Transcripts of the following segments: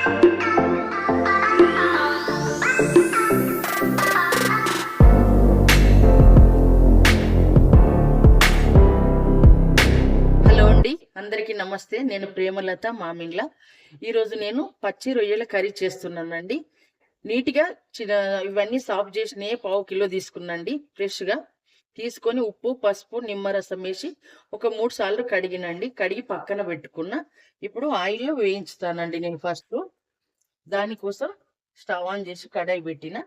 Hello అండి అందరికీ నమస్తే. నేను ప్రేమలత మామిండ్ల ఈరోజు నేను పచ్చి రొయ్యల కర్రీ చేస్తున్నానండి. నీట్గా చిన్న ఇవన్నీ సాఫ్ చేసినవి పావు కిలో తీసుకున్నాండి ఫ్రెష్గా. తీసుకొని ఉప్పు పసుపు నిమ్మరసం వేసి ఒక మూడు సార్లు కడిగినండి. కడిగి పక్కన పెట్టుకున్న. ఇప్పుడు ఆయిల్లో వేయించుతానండి నేను ఫస్ట్. దానికోసం స్టవ్ ఆన్ చేసి కడాయి పెట్టిన.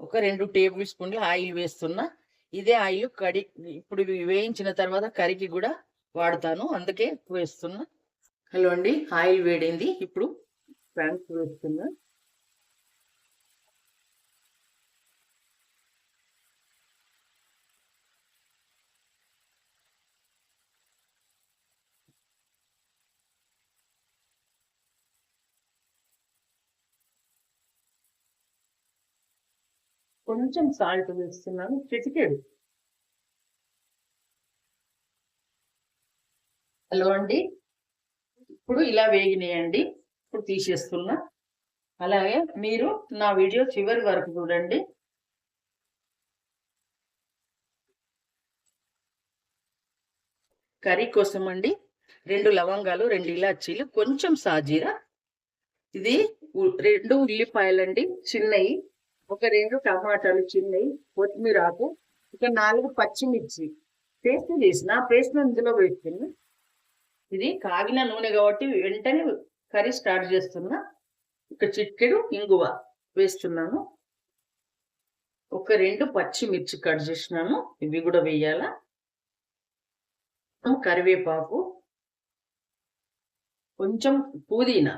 ఒక రెండు టేబుల్ స్పూన్లు ఆయిల్ వేస్తున్నా. ఇదే ఆయిల్ కడి ఇప్పుడు వేయించిన తర్వాత కరిగి కూడా వాడతాను. అందుకే వేస్తున్నా. హలో అండి ఆయిల్ వేడింది. ఇప్పుడు ఫ్రాన్స్ వేస్తున్నా. కొంచెం సాల్ట్ వేస్తున్నాను చిటికెడు. హలో అండి. ఇప్పుడు ఇలా వేగినాయండి. ఇప్పుడు తీసేస్తున్నా. అలాగే మీరు నా వీడియో చివరి వరకు చూడండి. కర్రీ కోసం అండి రెండు లవంగాలు రెండు ఇలాచీలు కొంచెం సాజీరా. ఇది రెండు ఉల్లిపాయలండి చిన్నవి ఒక రెండు టమాటాలు చిన్నవి కొత్తిమీర ఆకు ఒక నాలుగు పచ్చిమిర్చి. పేస్ట్ చేసిన పేస్ట్ ఇందులో వేస్తున్నా ఇది కాగిన నూనె కాబట్టి వెంటనే కర్రీ స్టార్ట్ చేస్తున్నా ఒక చిటికెడు ఇంగువ వేస్తున్నాను. ఒక రెండు పచ్చిమిర్చి కట్ చేసినాను. ఇవి కూడా వేయాలా? కరివేపాకు. కొంచెం పుదీనా.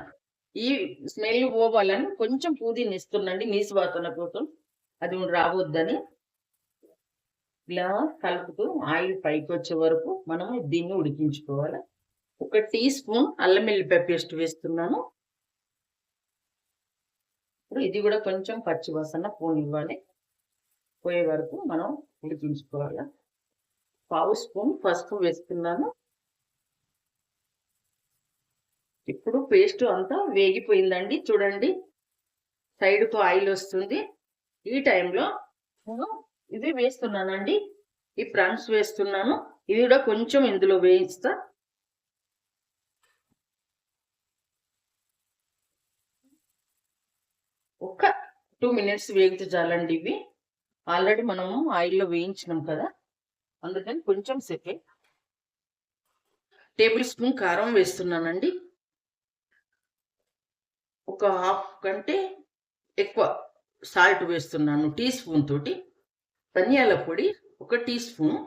ఈ స్మెల్ పోవాలని కొంచెం పుదీనా ఇస్తుందండి నీసు బాతున్న కోసం. అది రావద్దని ఇలా కలుపుతూ ఆయిల్ పైకి వచ్చే వరకు మనం దీన్ని ఉడికించుకోవాలి. ఒక టీ స్పూన్ అల్లం ఎల్లిపాయ పేస్ట్ వేస్తున్నాను. ఇప్పుడు ఇది కూడా కొంచెం పచ్చి వాసన పోనివ్వాలి. పోయే వరకు మనం ఉడికించుకోవాలి. పావు స్పూన్ పసుపు వేస్తున్నాను. ఇప్పుడు పేస్ట్ అంతా వేగిపోయిందండి. చూడండి. సైడ్కు ఆయిల్ వస్తుంది. ఈ టైంలో నేను ఇది వేస్తున్నానండి. ఈ ప్రాన్స్ వేస్తున్నాను. ఇది కూడా కొంచెం ఇందులో వేయిస్తా. ఒక టూ మినిట్స్ వేగితే చాలండి ఇవి. ఆల్రెడీ మనము ఆయిల్లో వేయించినాం కదా. అందుకని కొంచెం సేపే. టేబుల్ స్పూన్ కారం వేస్తున్నానండి. ఒక హాఫ్ కంటే ఎక్కువ సాల్ట్ వేస్తున్నాను టీ స్పూన్ తోటి. ధనియాల పొడి ఒక టీ స్పూన్.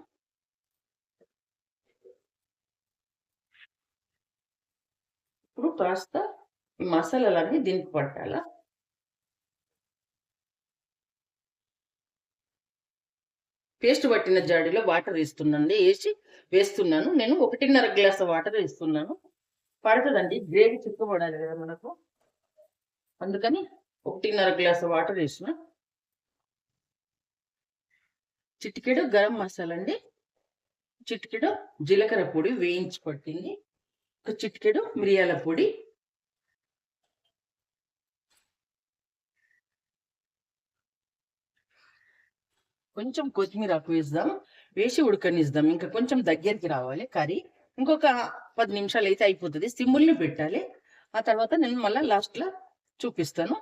ఇప్పుడు కాస్త ఈ మసాలాలన్నీ దీనికి పట్టాలా? పేస్ట్ పట్టిన జాడీలో వాటర్ వేస్తున్నాను వేసి వేస్తున్నాను. నేను ఒకటిన్నర గ్లాస్ వాటర్ వేస్తున్నాను. పడుతుందండి గ్రేవీ చిక్కబడాలి కదా మనకు. అందుకని ఒకటిన్నర గ్లాస్ వాటర్ వేసిన. చిటికెడు గరం మసాలా అండి. చిటికెడు జీలకర్ర పొడి వేయించి పట్టింది. ఒక చిటికెడు మిరియాల పొడి. కొంచెం కొత్తిమీర ఆకు వేద్దాం. వేసి ఉడకనిద్దాం. ఇంకా కొంచెం దగ్గరికి రావాలి కర్రీ. ఇంకొక పది నిమిషాలు అయితే అయిపోతుంది. సిమ్ముల్ని పెట్టాలి. ఆ తర్వాత నేను మళ్ళీ లాస్ట్లో చూపిస్తాను.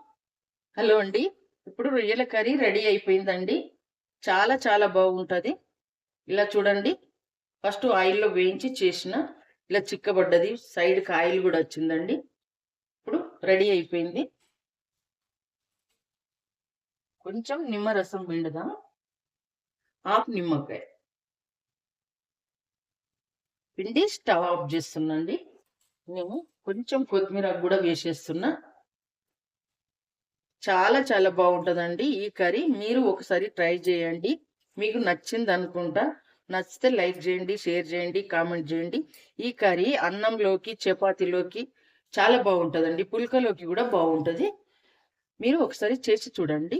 హలో అండి. ఇప్పుడు రొయ్యల కర్రీ రెడీ అయిపోయిందండి. చాలా చాలా బాగుంటుంది. ఇలా చూడండి. ఫస్ట్ ఆయిల్లో వేయించి చేసిన ఇలా చిక్కబడ్డది. సైడ్కి ఆయిల్ కూడా వచ్చిందండి. ఇప్పుడు రెడీ అయిపోయింది. కొంచెం నిమ్మరసం పిండుదాం. హాఫ్ నిమ్మకాయ. పిండి స్టవ్ ఆఫ్ చేస్తున్నాండి. నేను కొంచెం కొత్తిమీర కూడా వేసేస్తున్నా. చాలా చాలా బాగుంటుందండి ఈ కర్రీ. మీరు ఒకసారి ట్రై చేయండి. మీకు నచ్చింది అనుకుంటా నచ్చితే లైక్ చేయండి షేర్ చేయండి కామెంట్ చేయండి. ఈ కర్రీ అన్నంలోకి చపాతీలోకి చాలా బాగుంటుందండి. పుల్కలోకి కూడా బాగుంటుంది. మీరు ఒకసారి చేసి చూడండి.